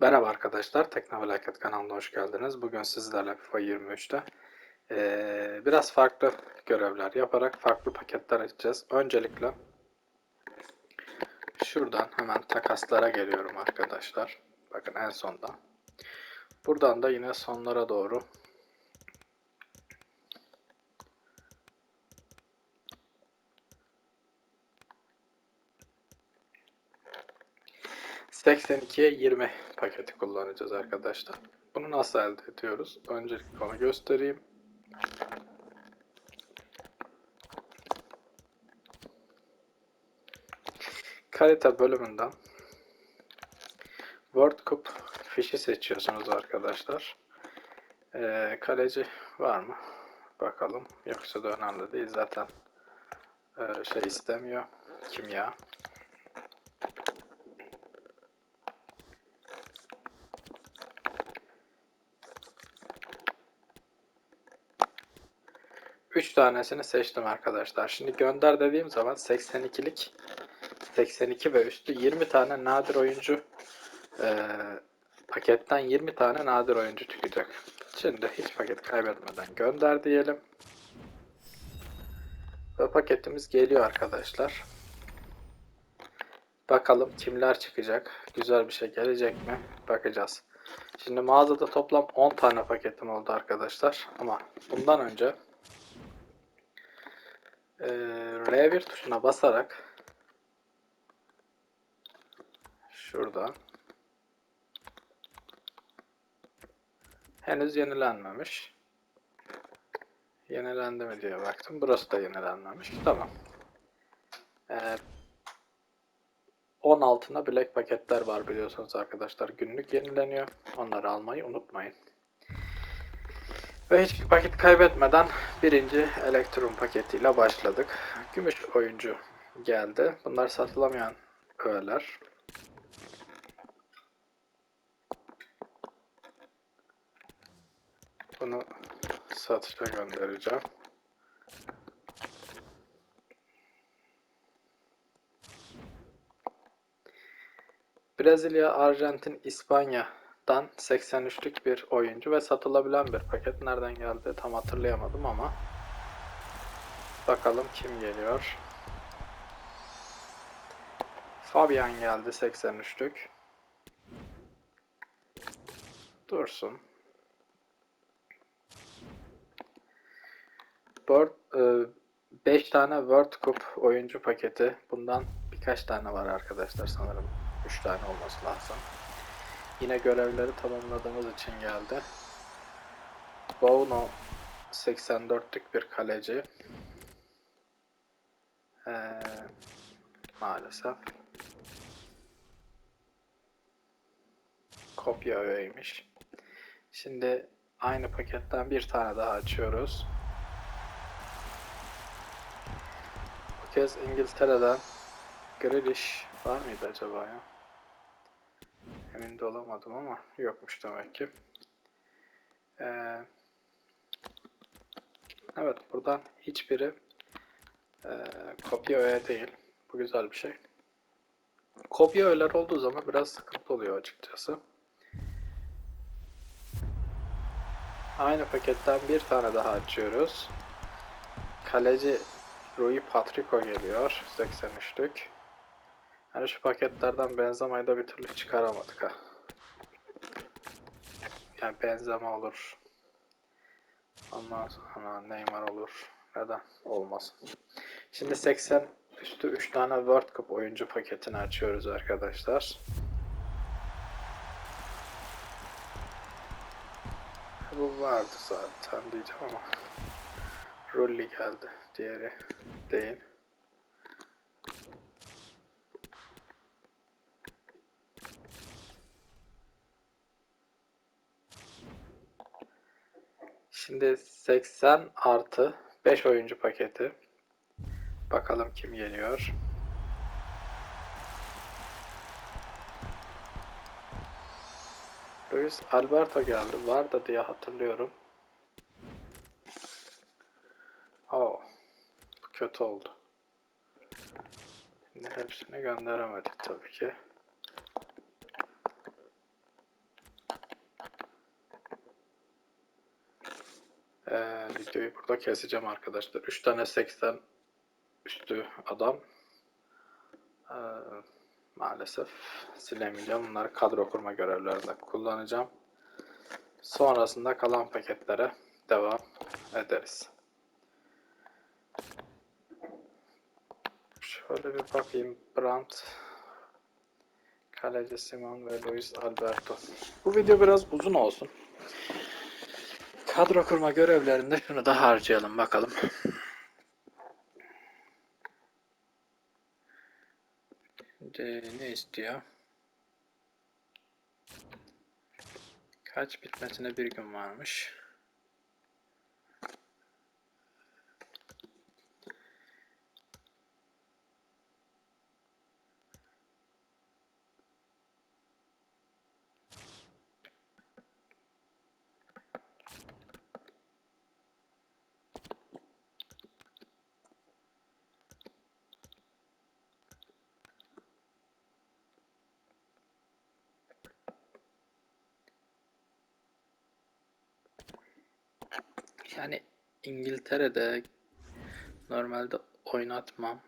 Merhaba arkadaşlar, Teknofelaket kanalına hoş geldiniz. Bugün sizlerle FIFA 23'te eee, biraz farklı görevler yaparak farklı paketler açacağız. Öncelikle şuradan hemen takaslara geliyorum arkadaşlar. Bakın en sonda. Buradan da yine sonlara doğru 82'ye 20 paketi kullanacağız arkadaşlar. Bunu nasıl elde ediyoruz? Öncelikle onu göstereyim. Kalite bölümünden World Cup fişi seçiyorsunuz arkadaşlar. Ee, kaleci var mı? Bakalım. Yoksa da önemli değil. Zaten e, şey istemiyor. Kimya. Üç tanesini seçtim arkadaşlar. Şimdi gönder dediğim zaman 82'lik 82 ve üstü 20 tane nadir oyuncu e, paketten 20 tane nadir oyuncu çıkacak. Şimdi hiç paket kaybetmeden gönder diyelim. Ve paketimiz geliyor arkadaşlar. Bakalım kimler çıkacak. Güzel bir şey gelecek mi? Bakacağız. Şimdi mağazada toplam 10 tane paketim oldu arkadaşlar. Ama bundan önce ee, R1 tuşuna basarak şuradan henüz yenilenmemiş. Yenilendi mi diye baktım. Burası da yenilenmemiş. Tamam. Ee, 10 altına black paketler var biliyorsunuz arkadaşlar. Günlük yenileniyor. Onları almayı unutmayın. Ve hiçbir paket kaybetmeden birinci elektron paketiyle başladık. Gümüş oyuncu geldi. Bunlar satılamayan öğeler. Bunu satışa göndereceğim. Brezilya, Arjantin, İspanya'dan 83'lük bir oyuncu ve satılabilen bir paket. Nereden geldi tam hatırlayamadım ama bakalım kim geliyor. Fabian geldi 83'lük. Dursun. 5 tane World Cup oyuncu paketi. Bundan birkaç tane var arkadaşlar sanırım. 3 tane olması lazım. Yine görevleri tamamladığımız için geldi. Bono 84'lük bir kaleci. Ee, maalesef. Kopya öğeymiş. Şimdi aynı paketten bir tane daha açıyoruz. Bu kez İngiltere'den Grealish var mıydı acaba ya? Emin de olamadım ama yokmuş demek ki. Ee, evet buradan hiçbiri e, kopya öğe değil. Bu güzel bir şey. Kopya öğeler olduğu zaman biraz sıkıntı oluyor açıkçası. Aynı paketten bir tane daha açıyoruz. Kaleci Rui Patrico geliyor. 83'lük. Yani şu paketlerden Benzema'yı da bir türlü çıkaramadık ha. Yani Benzema olur. Ondan sonra Neymar olur. Neden? Olmasın. Şimdi 80 üstü 3 tane World Cup oyuncu paketini açıyoruz arkadaşlar. Bu vardı zaten diyeceğim ama Rolli geldi. Diğeri değil. Şimdi 80 artı 5 oyuncu paketi. Bakalım kim geliyor. Luis Alberto geldi. Vardı diye hatırlıyorum. Oh. Kötü oldu. Şimdi hepsini gönderemedik tabii ki. Ee, videoyu burada keseceğim arkadaşlar. 3 tane 80 üstü adam. Ee, maalesef silemeyeceğim. Bunları kadro kurma görevlerinde kullanacağım. Sonrasında kalan paketlere devam ederiz. Şöyle bir bakayım. Brandt, Kaleci Simon ve Luis Alberto. Bu video biraz uzun olsun. Kadro kurma görevlerinde şunu da harcayalım bakalım. Şimdi ne istiyor? Kaç bitmesine bir gün varmış. Yani İngiltere'de normalde oynatmam.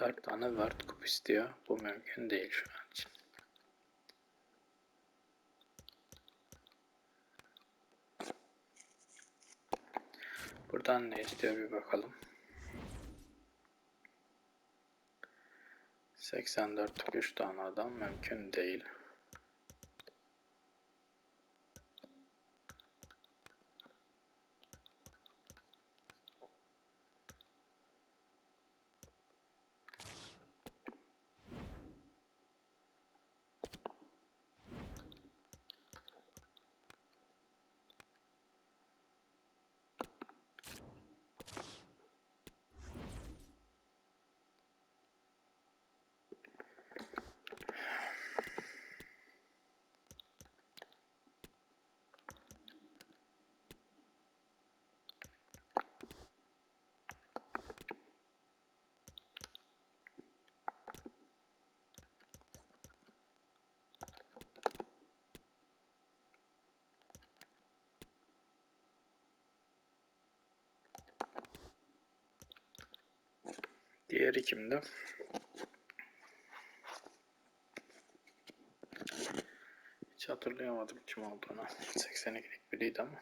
Dört tane World Cup istiyor. Bu mümkün değil şu an için. Buradan ne istiyor bir bakalım. 84 3 tane adam mümkün değil. Diğeri kimdi? Hiç hatırlayamadım kim olduğunu. 82'lik biriydi ama.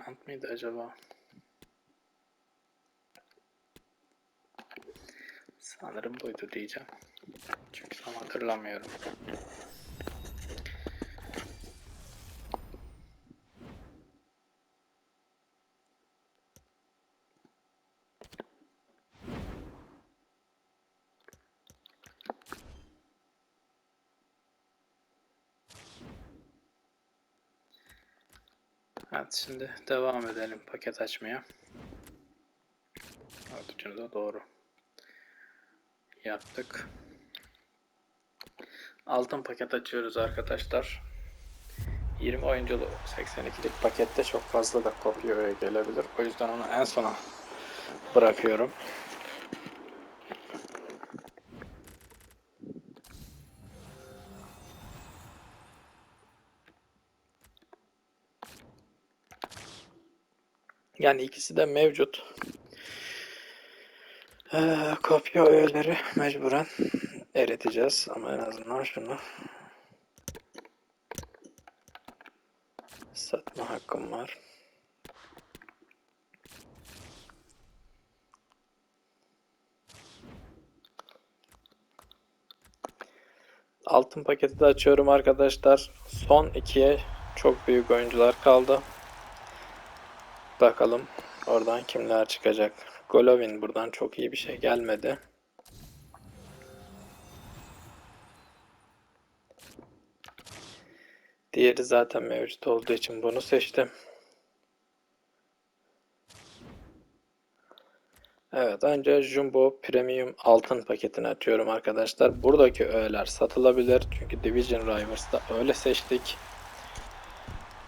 Brandt mıydı acaba? Sanırım buydu diyeceğim. Çünkü tam hatırlamıyorum. Evet şimdi devam edelim paket açmaya. Evet üçünü de doğru yaptık. Altın paket açıyoruz arkadaşlar. 20 oyunculu 82'lik pakette çok fazla da kopya gelebilir. O yüzden onu en sona bırakıyorum. Yani ikisi de mevcut. Ee, kopya öğeleri mecburen eriteceğiz ama en azından şunu satma hakkım var. Altın paketi de açıyorum arkadaşlar. Son ikiye çok büyük oyuncular kaldı. Bakalım oradan kimler çıkacak. Golovin buradan çok iyi bir şey gelmedi. Diğeri zaten mevcut olduğu için bunu seçtim. Evet önce Jumbo Premium altın paketini açıyorum arkadaşlar. Buradaki öğeler satılabilir. Çünkü Division Rivers'da öyle seçtik.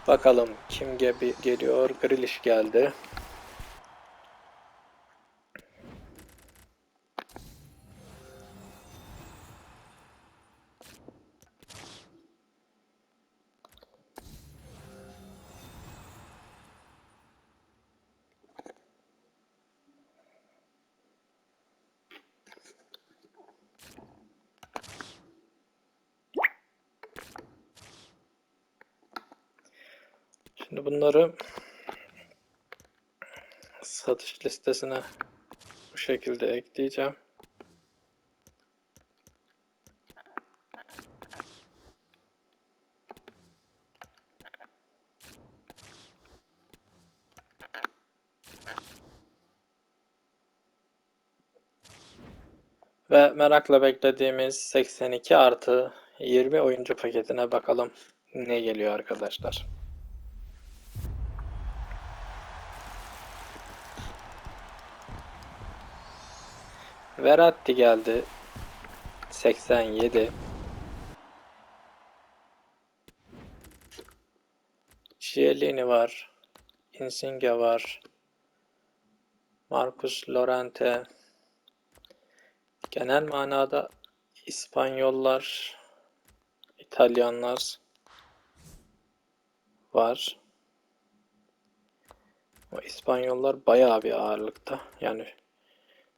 Bakalım kim ge- geliyor? Grealish geldi. Şimdi bunları satış listesine bu şekilde ekleyeceğim. Ve merakla beklediğimiz 82 artı 20 oyuncu paketine bakalım ne geliyor arkadaşlar. Verratti geldi. 87. Chiellini var. Insigne var. Marcus Llorente. Genel manada İspanyollar, İtalyanlar var. O İspanyollar bayağı bir ağırlıkta. Yani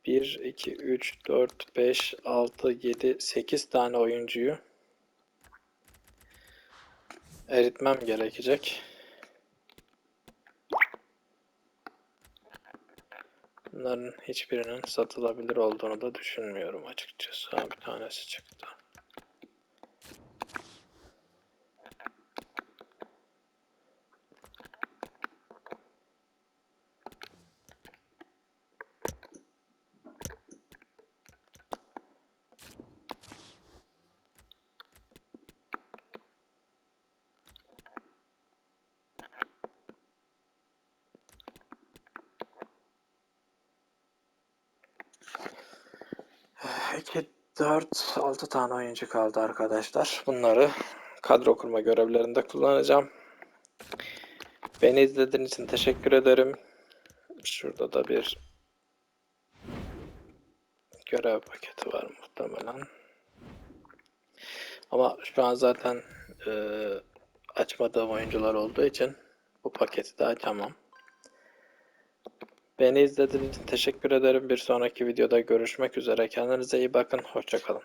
1, 2, 3, 4, 5, 6, 7, 8 tane oyuncuyu eritmem gerekecek. Bunların hiçbirinin satılabilir olduğunu da düşünmüyorum açıkçası. Bir tanesi çıktı. İki, dört, altı tane oyuncu kaldı arkadaşlar. Bunları kadro kurma görevlerinde kullanacağım. Beni izlediğiniz için teşekkür ederim. Şurada da bir görev paketi var muhtemelen. Ama şu an zaten e, açmadığım oyuncular olduğu için bu paketi de açamam. Beni izlediğiniz için teşekkür ederim. Bir sonraki videoda görüşmek üzere. Kendinize iyi bakın. Hoşçakalın.